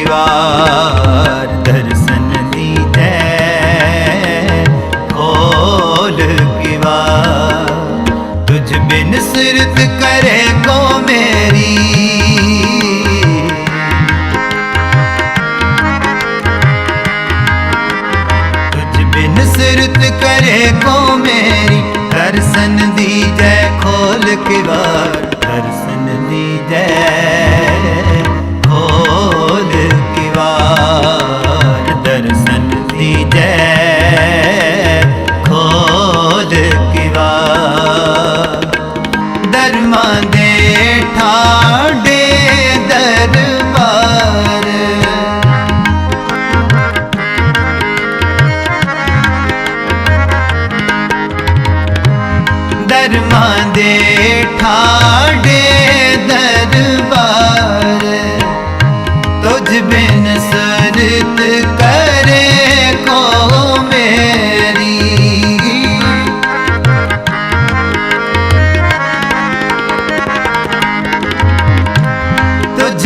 ਦੀਵਾਰ ਦਰਸ਼ਨ ਦੀਜੈ ਖੋਲ ਕੀਵਾ। ਤੁਝ ਬਿਨ ਸਿਰਤ ਕਰੇ ਕੋ ਮੇਰੀ।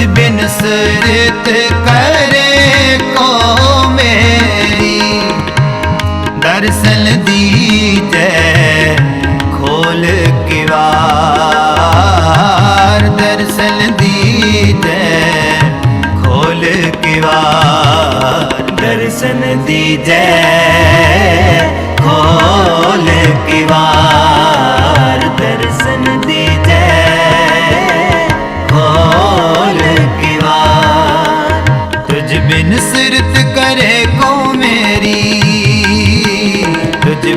बिन सुरत करे को मेरी दर्शन दीजे खोल के वार दर्शन दीजे खोल के वार दर्शन दीजे खोल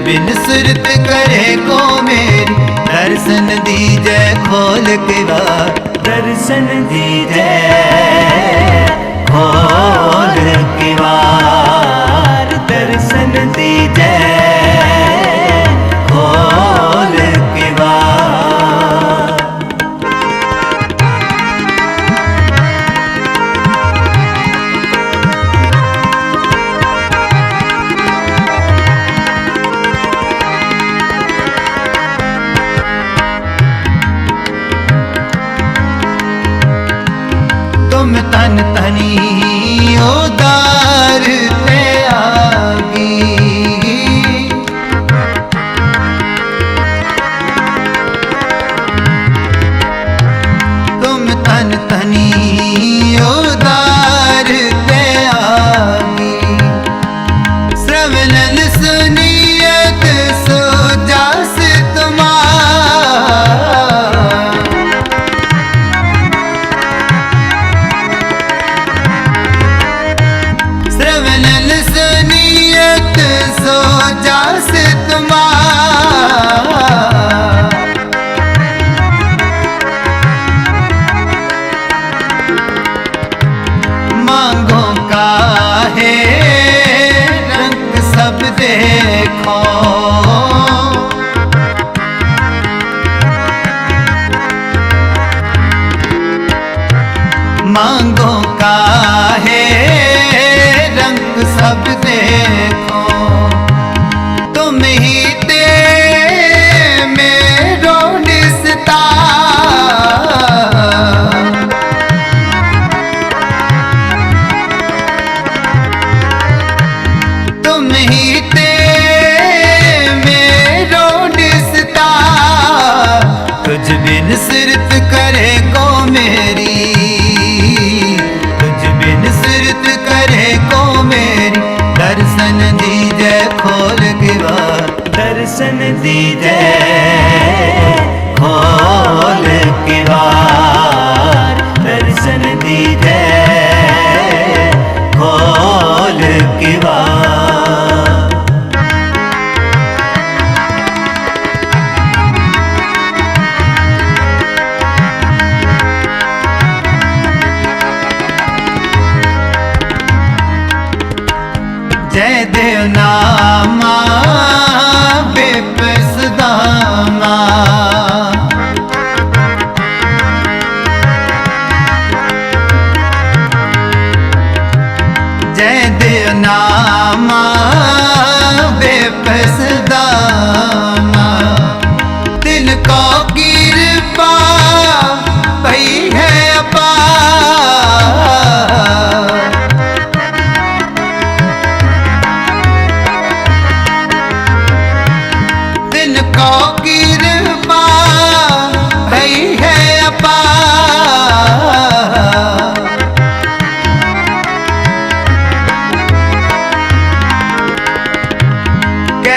ਬਿਨ ਸੁਰਤ ਕਰੇ ਕੋ ਮੇਰੀ ਦਰਸ਼ਨ ਦੀਜੈ ਖੋਲ ਕੇ ਵਾਰ। ਦਰਸ਼ਨ ਦੀਜੈ ਖੋਲ ਕੇ ਵਾਰ। ਦਰਸ਼ਨ ਚਾਹੇ ਰੰਗ ਸਭ ਦੇਖੋ। ਮੰਗੋ ਕਾਹੇ? ਰੰਗ ਸਭ ਦੇਖੋ। सिरत करे को मेरी तुझ बिन सिरत करे को मेरी दर्शन दीजे खोल के बार दर्शन दीजे ਦਿਲ ਨਾਮਾ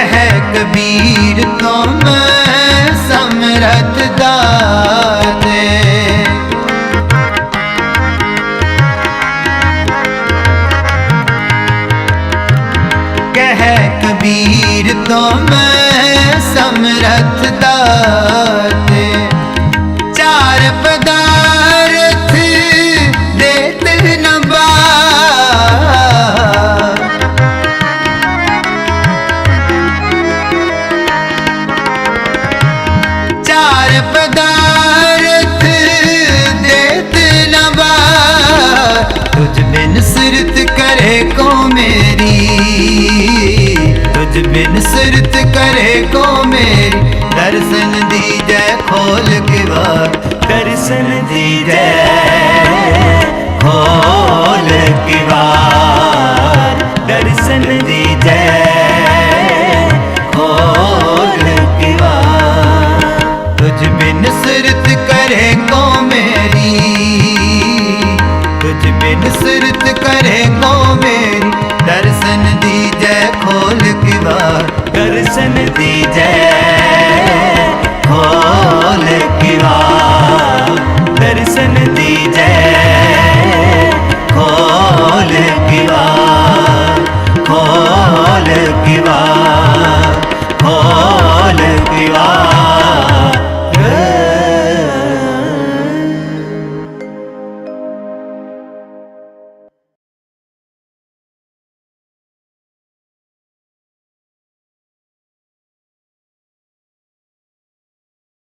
कह ਕਬੀਰ ਤੁਮ ਸਮਰਥ ਦਾਤੇ ਕਹਿ ਕਬੀਰ ਤੁਮ ਸਮਰਥ ਦਾਤੇ ਤੁਝ ਬਿਨ ਸੁਰਤ ਕਰੇ ਕੋ ਮੇਰੀ ਤੁਝ ਬਿਨ ਸੁਰਤ ਕਰੇ ਕੋ ਮੇਰੀ ਦਰਸ਼ਨ ਦੀਜੈ ਖੋਲ ਕੇ ਵਾਰ ਦਰਸ਼ਨ ਦੀਜੈ ਖੋਲ ਕੇ ਵਾਰ ਦਰਸ਼ਨ ਦੀਜੈ ਖੋਲ ਕੇ ਵਾਰ